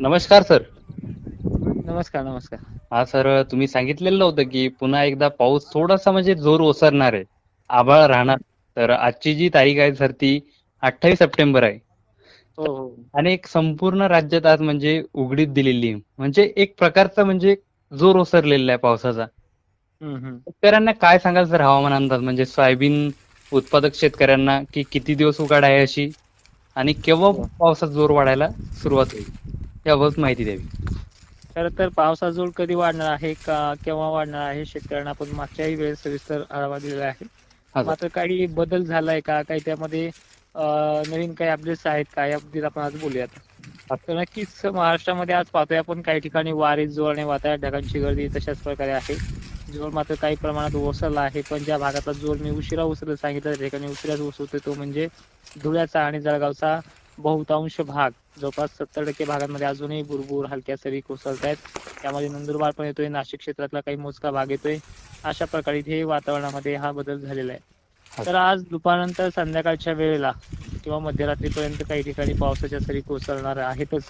नमस्कार सर. नमस्कार नमस्कार. हा सर तुम्ही सांगितलेलं नव्हतं की पुन्हा एकदा पाऊस थोडासा म्हणजे जोर ओसरणार आहे. आभाळ राहणार. तर आजची जी तारीख आहे सर ती अठ्ठावीस सप्टेंबर आहे. हो हो. आणि एक संपूर्ण राज्यात आज म्हणजे उघडीप दिलेली आहे. म्हणजे एक प्रकारचा म्हणजे जोर ओसरलेला आहे पावसाचा. हम्म, हम्म. शेतकऱ्यांना काय सांगाल सर हवामान अंदाज? म्हणजे सोयाबीन उत्पादक शेतकऱ्यांना की किती दिवस उघाड आहे अशी? आणि केव्हा पावसात जोर वाढायला सुरुवात होईल? याबाबत माहिती द्यावी. खरं तर पावसाचा जोर कधी वाढणार आहे का केव्हा वाढणार आहे शेतकऱ्यांना आपण मागच्याही वेळेस सविस्तर आढावा दिलेला आहे. मात्र काही बदल झालाय का काही त्यामध्ये नवीन काही अपडेट्स आहेत का याबद्दल आपण आज बोलूयात. तर नक्कीच महाराष्ट्रामध्ये आज पाहतोय आपण काही ठिकाणी वारे जोर आणि वातावरण ढगांची गर्दी तशाच प्रकारे आहे. जोर मात्र काही प्रमाणात ओसरला आहे पण ज्या भागातला जोर मी उशिरा ओसरला सांगितलं त्या ठिकाणी उशिराच ओसरतोय तो म्हणजे धुळ्याचा आणि जळगावचा बहुतांश भाग जवळपास सत्तर टक्के भागांमध्ये अजूनही बुरबुर हलक्या सरी कोसळत आहेत त्यामध्ये नंदुरबार पण येतोय नाशिक क्षेत्रातला काही मोजका भाग येतोय. अशा प्रकारे इथे वातावरणामध्ये हा बदल झालेला आहे. तर आज दुपारनंतर संध्याकाळच्या वेळेला किंवा मध्यरात्रीपर्यंत काही ठिकाणी पावसाच्या सरी कोसळणार आहेतच.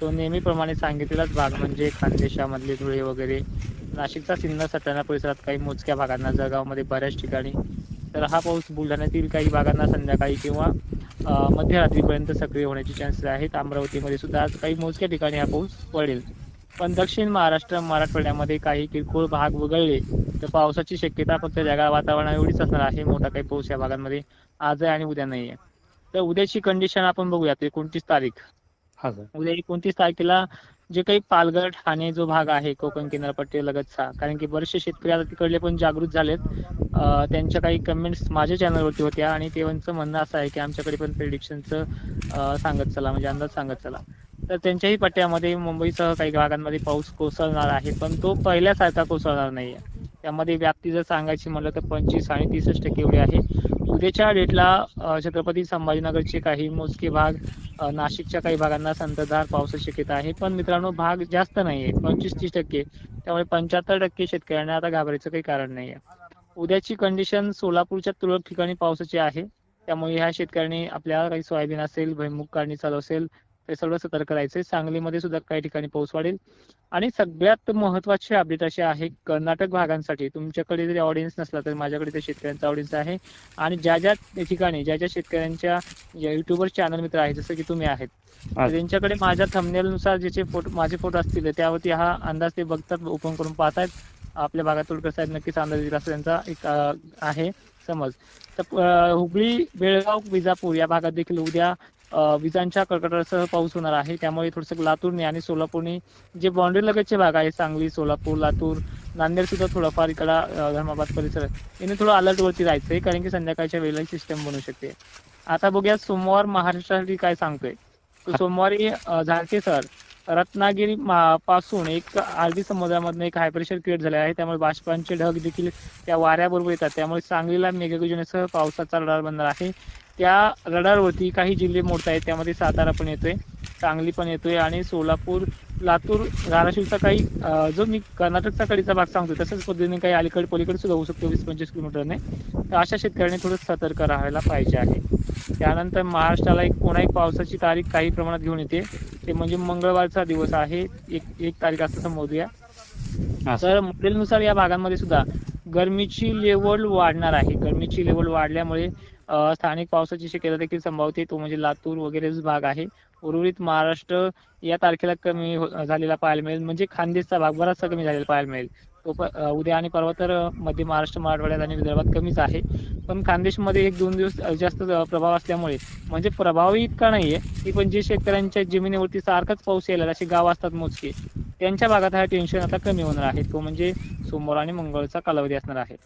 तो नेहमीप्रमाणे सांगितलेलाच भाग म्हणजे खानदेशामधले धुळे वगैरे. नाशिकचा सिन्नर सटाणा परिसरात काही मोजक्या भागांना जळगावमध्ये बऱ्याच ठिकाणी. तर हा पाऊस बुलढाण्यातील काही भागांना संध्याकाळी किंवा मध्यरात्रीपर्यंत सक्रिय होण्याचे चान्सेस आहेत. अमरावतीमध्ये सुद्धा आज काही मोजक्या ठिकाणी हा पाऊस पडेल. पण दक्षिण महाराष्ट्र मराठवाड्यामध्ये काही किरकोळ भाग वगळले तर पावसाची शक्यता फक्त जगा वातावरण एवढीच असणार आहे. मोठा काही पाऊस या भागांमध्ये आज आहे आणि उद्या नाही आहे. तर उद्याची कंडिशन आपण बघूयात. एकोणतीस तारीख. हा उद्या एकोणतीस तारखेला जे काही पालघर ठाणे जो भाग आहे कोकण किनारपट्टी लगतचा कारण की बरेचसे शेतकरी आता तिकडले पण जागृत झालेत. त्यांच्या काही कमेंट्स माझ्या चॅनलवरती होत्या आणि तेव्हाचं म्हणणं असं आहे की आमच्याकडे पण प्रिडिक्शनचं सांगत चला म्हणजे अंदाज सांगत चला. तर त्यांच्याही पट्ट्यामध्ये मुंबईसह काही भागांमध्ये पाऊस कोसळणार आहे पण तो पहिल्यासारखा कोसळणार नाहीये. त्यामध्ये व्याप्ती जर सांगायची म्हणलं तर पंचवीस आणि तीसच टक्के एवढी आहे. उद्याच्या डेटला छत्रपती संभाजीनगरचे काही मोजके भाग नाशिकच्या काही भागांना संततधार पावसाची शक्यता आहे. पण मित्रांनो भाग जास्त नाहीये पंचवीस तीस टक्के. त्यामुळे पंच्याहत्तर टक्के शेतकऱ्यांना आता घाबरायचं काही कारण नाहीये. उद्याची कंडिशन सोलापूरच्या तुरळक ठिकाणी पावसाची आहे. त्यामुळे ह्या शेतकऱ्यांनी आपल्या काही सोयाबीन असेल भुईमुग काढणी चालू असेल ते सगळं सतर्क राहायचंय. सांगलीमध्ये सुद्धा काही ठिकाणी पाऊस वाढेल. आणि सगळ्यात महत्त्वाचे अपडेट असे आहे कर्नाटक भागांसाठी. तुमच्याकडे जरी ऑडियन्स नसला तर माझ्याकडे ते शेतकऱ्यांचा ऑडियन्स आहे. आणि ज्या ज्या ठिकाणी ज्या ज्या शेतकऱ्यांच्या युट्यूबर चॅनल मित्र आहेत जसं की तुम्ही आहेत त्यांच्याकडे माझ्या थंबनेल नुसार ज्याचे फोटो माझे फोटो असतील त्यावरती हा अंदाज ते बघतात ओपन करून पाहतायत आपल्या भागात तुळकर साहेब नक्कीच अंदाज दिला असं त्यांचा एक आहे समज. तर हुबळी बेळगाव विजापूर या भागात देखील उद्या विजांच्या कडकडाटासह पाऊस होणार आहे. त्यामुळे थोडंसं लातूरने आणि सोलापूरने जे बाउंड्री लगतचे भाग आहे सांगली सोलापूर लातूर नांदेड सुद्धा थोडाफार इकडा धर्माबाद परिसर याने थोडं अलर्ट वरती जायचंय कारण की संध्याकाळच्या वेळेला सिस्टम बनू शकते. आता बघूया सोमवार महाराष्ट्रासाठी काय सांगतोय. सोमवारी अं, झारके सर रत्नागिरी पासून एक अरबी समुद्रामधून एक हाय प्रेशर क्रिएट झाले आहे. त्यामुळे बाष्पांचे ढग देखील त्या वाऱ्याबरोबर येतात. त्यामुळे सांगलीला मेघगर्जनेसह पावसाचा रडार बनणार आहे. त्या रडारवरती काही जिल्हे मोडत आहेत त्यामध्ये सातारा पण येतोय सांगली पण येतोय आणि सोलापूर लातूर धाराशिवचा काही जो मी कर्नाटकचा कडीचा भाग सांगतो तसंच पद्धतीने काही अलीकडे पलीकडे सुद्धा होऊ शकतो वीस पंचवीस किलोमीटरने. तर अशा शेतकऱ्यांनी थोडं सतर्क राहायला पाहिजे आहे. त्यानंतर महाराष्ट्राला एक पुन्हा एक पावसाची तारीख काही प्रमाणात घेऊन येते. ते म्हणजे मंगळवारचा दिवस आहे. एक एक तारीख असं समजूया सर तर मॉडेलनुसार या भागांमध्ये सुद्धा गरमीची लेवल वाढणार आहे. गरमीची लेवल वाढल्यामुळे स्थानिक पावसाची शक्यता देखील संभावते. तो म्हणजे लातूर वगैरेच भाग आहे. उर्वरित महाराष्ट्र या तारखेला कमी हो- झालेला पाहायला मिळेल. म्हणजे खानदेशचा भाग बराचसा कमी झालेला पाहायला मिळेल. तो प- उद्या आणि परवा तर मध्य महाराष्ट्र मराठवाड्यात आणि विदर्भात कमीच आहे. पण खानदेशमध्ये एक दोन दिवस जास्त प्रभाव असल्यामुळे म्हणजे प्रभावही इतका नाहीये. की पण जे शेतकऱ्यांच्या जमिनीवरती सारखाच पाऊस यायला असे गाव असतात मोजके. त्यांच्या भागात हा टेन्शन आता कमी होणार आहे. तो म्हणजे सोमवार आणि मंगळचा कालावधी असणार आहे.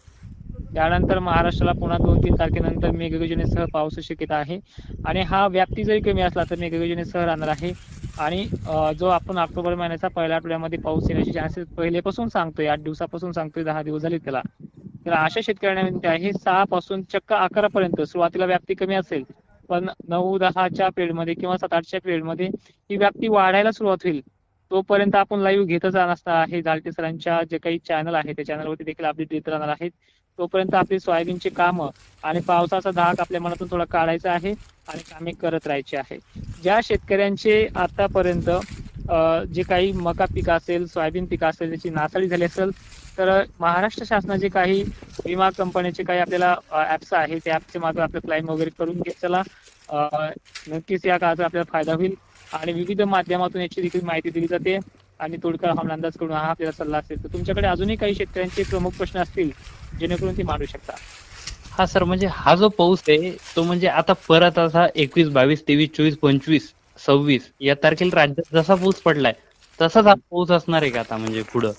त्यानंतर महाराष्ट्राला पुन्हा दोन तीन तारखेनंतर मेघगर्जनेसह पाऊस शक्यता आहे. आणि हा व्याप्ती जरी कमी असला तर मेघगर्जनेसह राहणार आहे. आणि जो आपण ऑक्टोबर महिन्याचा पहिल्या आठवड्यामध्ये पाऊस येण्याची चान्सेस पहिलेपासून सांगतोय आठ दिवसापासून सांगतोय दहा दिवस झाले त्याला. तर अशा शेतकऱ्यांना विनंती आहे सहा पासून चक्क अकरा पर्यंत सुरुवातीला व्याप्ती कमी असेल पण नऊ दहाच्या पिरियडमध्ये किंवा सात आठच्या पिरियडमध्ये ही व्याप्ती वाढायला सुरुवात होईल. तोपर्यंत आपण लाईव्ह घेतच राहणार आहे. झालटे सरांच्या जे काही चॅनल आहे त्या चॅनलवरती देखील अपडेट देत राहणार आहेत. तोपर्यंत आपली सोयाबीनची कामं आणि पावसाचा धाक आपल्या मनातून थोडा काढायचा आहे आणि कामे करत राहायची आहे. ज्या शेतकऱ्यांचे आतापर्यंत जे काही मका पीक असेल सोयाबीन पीक असेल त्याची नासाडी झाली असेल तर महाराष्ट्र शासनाचे काही विमा कंपन्याचे काही आपल्याला ऍप्स आहे त्या ऍपच्या मात्र आपलं क्लाइम वगैरे करून घेत चला नक्कीच या काळाचा आपल्याला फायदा होईल. आणि विविध माध्यमातून याची देखील माहिती दिली जाते. आणि तोडकर हवामान अंदाज करून हा आपल्याला सल्ला असेल तर तुमच्याकडे अजूनही काही शेतकऱ्यांचे प्रमुख प्रश्न असतील जेणेकरून ते मांडू शकता. हा सर म्हणजे हा जो पाऊस आहे तो म्हणजे आता परत असा एकवीस बावीस तेवीस चोवीस पंचवीस सव्वीस या तारखेला राज्यात जसा पाऊस पडलाय तसाच हा पाऊस असणार आहे का आता म्हणजे पुढं?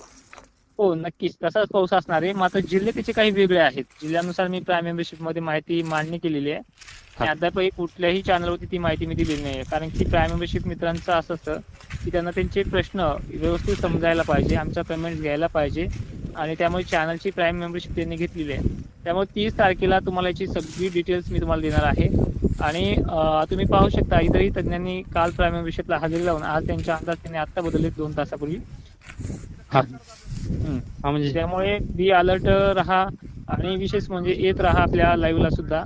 हो नक्कीच तसाच पाऊस असणार आहे. मात्र जिल्हे त्याचे काही वेगळे आहेत. जिल्ह्यानुसार मी प्राईम मेंबरशिपमध्ये माहिती मांडणी केलेली आहे. आणि अद्यापही कुठल्याही चॅनलवरती ती माहिती मी दिलेली नाही कारण की प्राईम मेंबरशिप मित्रांचं असं असतं की त्यांना त्यांचे प्रश्न व्यवस्थित समजायला पाहिजे आमचा पेमेंट घ्यायला पाहिजे आणि त्यामुळे चॅनलची प्राईम मेंबरशिप त्यांनी घेतलेली आहे. त्यामुळे तीस तारखेला तुम्हाला याची सगळी डिटेल्स मी तुम्हाला देणार आहे. आणि तुम्ही पाहू शकता इतरही तज्ञांनी काल प्राईम मेंबरशिपला हजेरी लावून आज त्यांच्या अंदाज त्यांनी आत्ता बदलले दोन तासापूर्वी. म्हणजे? त्यामुळे बी अलर्ट राहा आणि विशेष म्हणजे येत राहा आपल्या लाईव्हला सुद्धा.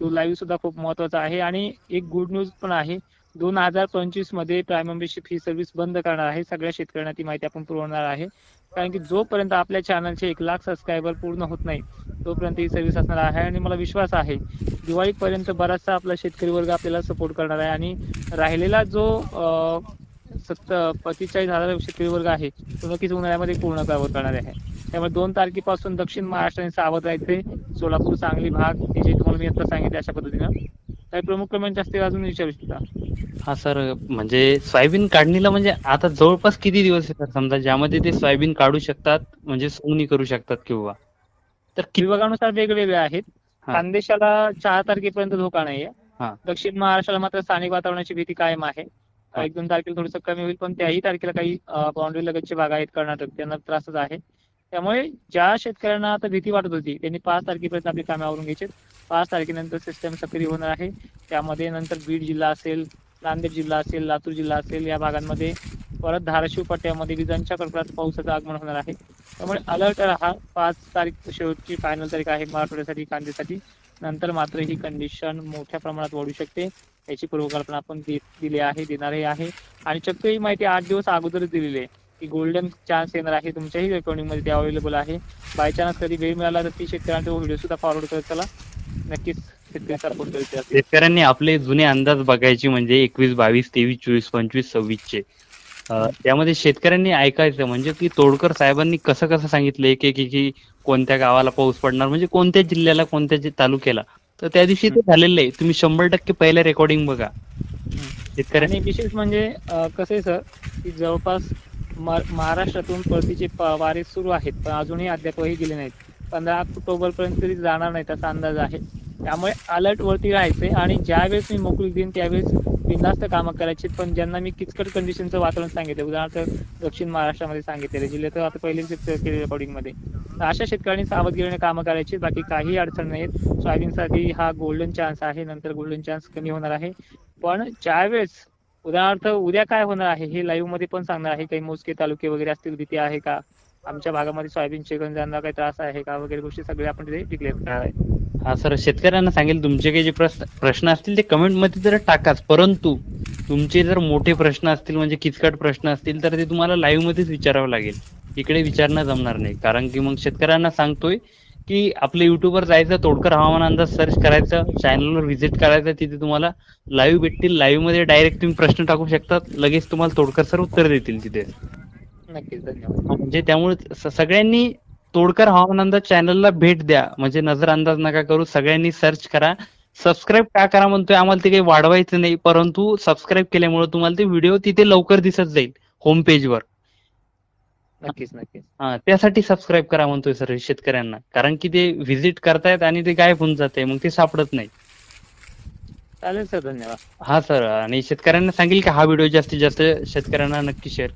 तो लाईव्ह सुद्धा खूप महत्त्वाचा आहे. आणि एक गुड न्यूज पण आहे. दोन हजार पंचवीसमध्ये प्राईम मेंबरशिप ही सर्व्हिस बंद करणार आहे. सगळ्या शेतकऱ्यांना ती माहिती आपण पुरवणार आहे. कारण की जोपर्यंत आपल्या चॅनलचे एक लाख सबस्क्रायबर पूर्ण होत नाही तोपर्यंत ही सर्व्हिस असणार आहे. आणि मला विश्वास आहे दिवाळीपर्यंत बराचसा आपला शेतकरी वर्ग आपल्याला सपोर्ट करणार आहे. आणि राहिलेला जो सत्त सत्तर पंचेचाळीस हजार शेतकरी वर्ग आहे तो नक्कीच उन्हाळ्यामध्ये पूर्ण करणार आहे. त्यामुळे दोन तारखेपासून दक्षिण महाराष्ट्राने सावध राहायचे सोलापूर सांगली भाग हे जे तुम्हाला मी आता सांगितले अशा पद्धतीनं. काही प्रमुख कमेंट असतील अजून विचारू शकता? हा सर म्हणजे सोयाबीन काढणीला म्हणजे आता जवळपास किती दिवस येतात? समजा ज्यामध्ये ते सोयाबीन काढू शकतात म्हणजे सोंगणी करू शकतात किंवा? तर विभागानुसार वेगवेगळे आहेत. खानदेशाला चार तारखेपर्यंत धोका नाहीये. दक्षिण महाराष्ट्राला मात्र स्थानिक वातावरणाची भीती कायम आहे. एक दोन तारखेला थोडंसं कमी होईल पण त्याही तारखेला काही बाउंड्री लगतचे भाग आहेत कर्नाटक. त्यांना त्रासच आहे. त्यामुळे ज्या शेतकऱ्यांना आता भीती वाटत होती त्यांनी पाच तारखेपर्यंत आपली कामे आवरून घ्यायचे. पाच तारखेनंतर सिस्टम सक्रिय होणार आहे. त्यामध्ये नंतर बीड जिल्हा असेल नांदेड जिल्हा असेल लातूर जिल्हा असेल या भागांमध्ये परत धाराशिव पट्ट्यामध्ये विजांच्या कडकडात पावसाचं आगमन होणार आहे. त्यामुळे अलर्ट हा पाच तारीख शेवटची फायनल तारीख आहे मराठवाड्यासाठी कांद्यासाठी. नंतर मात्र ही कंडिशन मोठ्या प्रमाणात वाढू शकते. याची पूर्वकल्पना आपण दिली आहे देणारही आहे. आणि चक्क ही माहिती आठ दिवस अगोदरच दिलेली आहे. की गोल्डन चान्स येणार आहे. तुमच्याही रेकॉर्डिंगमध्ये ते अवेलेबल आहे. बाय चान्स कधी वेळ मिळाला तर ती शेतकऱ्यांचा व्हिडिओ सुद्धा फॉरवर्ड करत चला नक्कीच शेतकरी सपोर्ट करत असतील. शेतकऱ्यांनी आपले जुने अंदाज बघायचे म्हणजे एकवीस बावीस तेवीस चोवीस पंचवीस सव्वीसचे. अं, त्यामध्ये शेतकऱ्यांनी ऐकायचं म्हणजे की तोडकर साहेबांनी कसं कसं सांगितलं? एक एक की कोणत्या गावाला पाऊस पडणार? म्हणजे कोणत्या जिल्ह्याला कोणत्या तालुक्याला? तर त्या दिवशी ते झालेलं. आहे तुम्ही शंभर टक्के पहिलं रेकॉर्डिंग बघा. शेतकऱ्यांनी विशेष म्हणजे कसं आहे सर की जवळपास महाराष्ट्रातून परतीचे प- वारे सुरू आहेत पण अजूनही अद्यापही गेले नाहीत. पंधरा ऑक्टोबर पर्यंत तरी जाणार नाहीत असा अंदाज आहे. त्यामुळे अलर्ट वरती राहायचे आणि ज्यावेळेस मी मोकळी देईन त्यावेळेस बिंदास्त कामं करायची. पण ज्यांना मी किचकट कंडिशनचं वातावरण सांगितलं उदाहरणार्थ दक्षिण महाराष्ट्रामध्ये सांगितलेले जिल्ह्यात आता पहिलेच केले रेकॉर्डिंगमध्ये. तर अशा शेतकऱ्यांनी सावधगिरीने कामं करायची बाकी काही अडचण नाहीत. सोयाबीनसाठी हा गोल्डन चान्स आहे नंतर गोल्डन चान्स कमी होणार आहे. पण ज्यावेळेस उदाहरणार्थ उद्या काय होणार आहे? हे लाईव्हमध्ये पण सांगणार आहे. काही मोजके तालुके वगैरे असतील भीती आहे का? आमच्या भागामध्ये सोयाबीनचे गंजांना काही त्रास आहे का? वगैरे गोष्टी सगळे आपण तिथे डिक्लेअर करणार आहे. हा सर शेतकऱ्यांना सांगेल तुमचे काही जे प्रश्न प्रश्न असतील ते कमेंटमध्ये जर टाकाच. परंतु तुमचे जर मोठे प्रश्न असतील म्हणजे किचकट प्रश्न असतील तर ते तुम्हाला लाईव्ह मध्येच विचारावं लागेल. इकडे विचारणं जमणार नाही. कारण की मग शेतकऱ्यांना सांगतोय की आपल्या युट्यूबवर जायचं तोडकर हवामान अंदाज सर्च करायचं चॅनलवर व्हिजिट करायचं तिथे तुम्हाला लाईव्ह भेटतील. लाईव्हमध्ये डायरेक्ट तुम्ही प्रश्न टाकू शकतात. लगेच तुम्हाला तोडकर सर उत्तर देतील तिथे. नक्कीच धन्यवाद. म्हणजे त्यामुळे सगळ्यांनी तोडकर हवामान अंदाज चॅनलला भेट द्या. म्हणजे नजर अंदाज नका करू. सगळ्यांनी सर्च करा. सबस्क्राईब का करा म्हणतोय आम्हाला ते काही वाढवायचं नाही. परंतु सबस्क्राईब केल्यामुळे तुम्हाला ते व्हिडिओ तिथे लवकर दिसत जाईल. होम पेजवर नक्कीच नक्कीच. हा त्यासाठी सबस्क्राईब करा म्हणतोय सर शेतकऱ्यांना. कारण की ते व्हिजिट करतायत आणि ते गायब होऊन जाते मग ते सापडत नाही. चालेल सर धन्यवाद. हा सर आणि शेतकऱ्यांना सांगेल की हा व्हिडिओ जास्तीत जास्त शेतकऱ्यांना नक्की शेअर